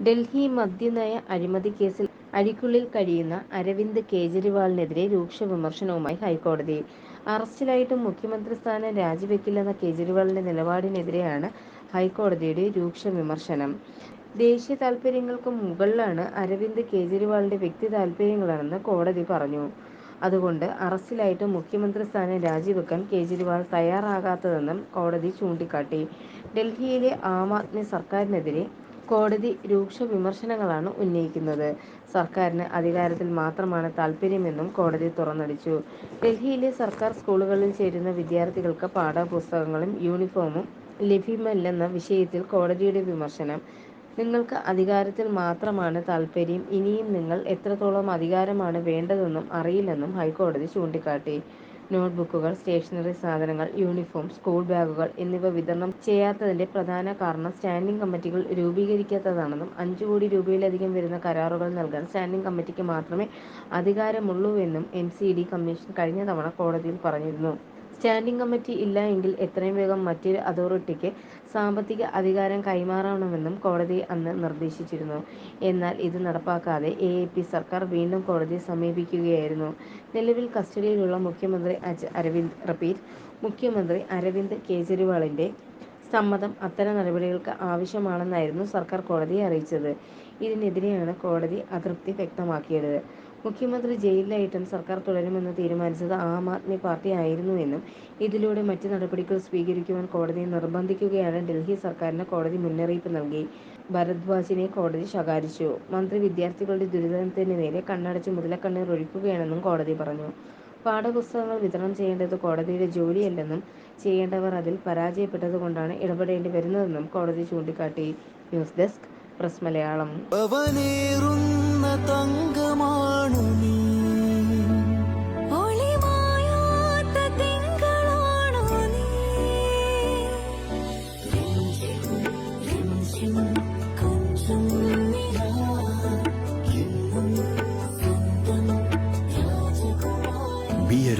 ഡൽഹി മദ്യനയ അഴിമതി കേസിൽ അഴിക്കുള്ളിൽ കഴിയുന്ന അരവിന്ദ് കേജ്രിവാളിനെതിരെ രൂക്ഷ വിമർശനവുമായി ഹൈക്കോടതി. അറസ്റ്റിലായിട്ടും മുഖ്യമന്ത്രി സ്ഥാനം രാജിവെക്കില്ലെന്ന കേജ്രിവാളിന്റെ നിലപാടിനെതിരെയാണ് ഹൈക്കോടതിയുടെ രൂക്ഷ വിമർശനം. ദേശീയ താൽപര്യങ്ങൾക്ക് മുകളിലാണ് അരവിന്ദ് കേജ്രിവാളിന്റെ വ്യക്തി താൽപര്യങ്ങളെന്ന് കോടതി പറഞ്ഞു. അതുകൊണ്ട് അറസ്റ്റിലായിട്ടും മുഖ്യമന്ത്രി സ്ഥാനം രാജിവെക്കാൻ കേജ്രിവാൾ തയ്യാറാകാത്തതെന്നും കോടതി ചൂണ്ടിക്കാട്ടി. ഡൽഹിയിലെ ആം ആദ്മി സർക്കാരിനെതിരെ കോടതി രൂക്ഷ വിമർശനങ്ങളാണ് ഉന്നയിക്കുന്നത്. സർക്കാരിന് അധികാരത്തിൽ മാത്രമാണ് താൽപര്യമെന്നും കോടതി തുറന്നടിച്ചു. ഡൽഹിയിലെ സർക്കാർ സ്കൂളുകളിൽ ചേരുന്ന വിദ്യാർത്ഥികൾക്ക് പാഠപുസ്തകങ്ങളും യൂണിഫോമും ലഭ്യമല്ലെന്ന വിഷയത്തിൽ കോടതിയുടെ വിമർശനം. നിങ്ങൾക്ക് അധികാരത്തിൽ മാത്രമാണ് താല്പര്യം ഇനിയും നിങ്ങൾ എത്രത്തോളം അധികാരമാണ് വേണ്ടതെന്നും അറിയില്ലെന്നും ഹൈക്കോടതി ചൂണ്ടിക്കാട്ടി. നോട്ട്ബുക്കുകൾ സ്റ്റേഷനറി സാധനങ്ങൾ യൂണിഫോം സ്കൂൾ ബാഗുകൾ എന്നിവ വിതരണം ചെയ്യാത്തതിന്റെ പ്രധാന കാരണം സ്റ്റാൻഡിംഗ് കമ്മിറ്റികൾ രൂപീകരിക്കാത്തതാണെന്നും അഞ്ചു കോടി രൂപയിലധികം വരുന്ന കരാറുകൾ നൽകാൻ സ്റ്റാൻഡിംഗ് കമ്മിറ്റിക്ക് മാത്രമേ അധികാരമുള്ളൂവെന്നും എൻ സി ഡി കമ്മീഷൻ കഴിഞ്ഞ തവണ കോടതിയിൽ പറഞ്ഞിരുന്നു. സ്റ്റാൻഡിംഗ് കമ്മിറ്റി ഇല്ല എങ്കിൽ എത്രയും വേഗം മറ്റൊരു അതോറിറ്റിക്ക് സാമ്പത്തിക അധികാരം കൈമാറണമെന്നും കോടതി അന്ന് നിർദ്ദേശിച്ചിരുന്നു. എന്നാൽ ഇത് നടപ്പാക്കാതെ എ സർക്കാർ വീണ്ടും കോടതിയെ സമീപിക്കുകയായിരുന്നു. നിലവിൽ കസ്റ്റഡിയിലുള്ള മുഖ്യമന്ത്രി അരവിന്ദ് റിപ്പീറ്റ് മുഖ്യമന്ത്രി അരവിന്ദ് കെജ്രിവാളിന്റെ സമ്മതം അത്തരം നടപടികൾക്ക് ആവശ്യമാണെന്നായിരുന്നു സർക്കാർ കോടതിയെ അറിയിച്ചത്. ഇതിനെതിരെയാണ് കോടതി അതൃപ്തി വ്യക്തമാക്കിയത്. മുഖ്യമന്ത്രി ജയിലിലായിട്ടും സർക്കാർ തുടരുമെന്ന് തീരുമാനിച്ചത് ആം ആദ്മി പാർട്ടി ആയിരുന്നുവെന്നും ഇതിലൂടെ മറ്റ് നടപടികൾ സ്വീകരിക്കുവാൻ കോടതിയെ നിർബന്ധിക്കുകയാണ് ഡൽഹി സർക്കാരിന് കോടതി മുന്നറിയിപ്പ് നൽകി. ഭരദ്വാജിനെ കോടതി ശകാരിച്ചു. മന്ത്രി വിദ്യാർത്ഥികളുടെ ദുരിതത്തിന് നേരെ കണ്ണടച്ച് മുതലക്കണ്ണീർ ഒഴിക്കുകയാണെന്നും കോടതി പറഞ്ഞു. പാഠപുസ്തകങ്ങൾ വിതരണം ചെയ്യേണ്ടത് കോടതിയുടെ ജോലിയല്ലെന്നും ചെയ്യേണ്ടവർ അതിൽ പരാജയപ്പെട്ടതുകൊണ്ടാണ് ഇടപെടേണ്ടി വരുന്നതെന്നും കോടതി ചൂണ്ടിക്കാട്ടി. News desk press Malayalam.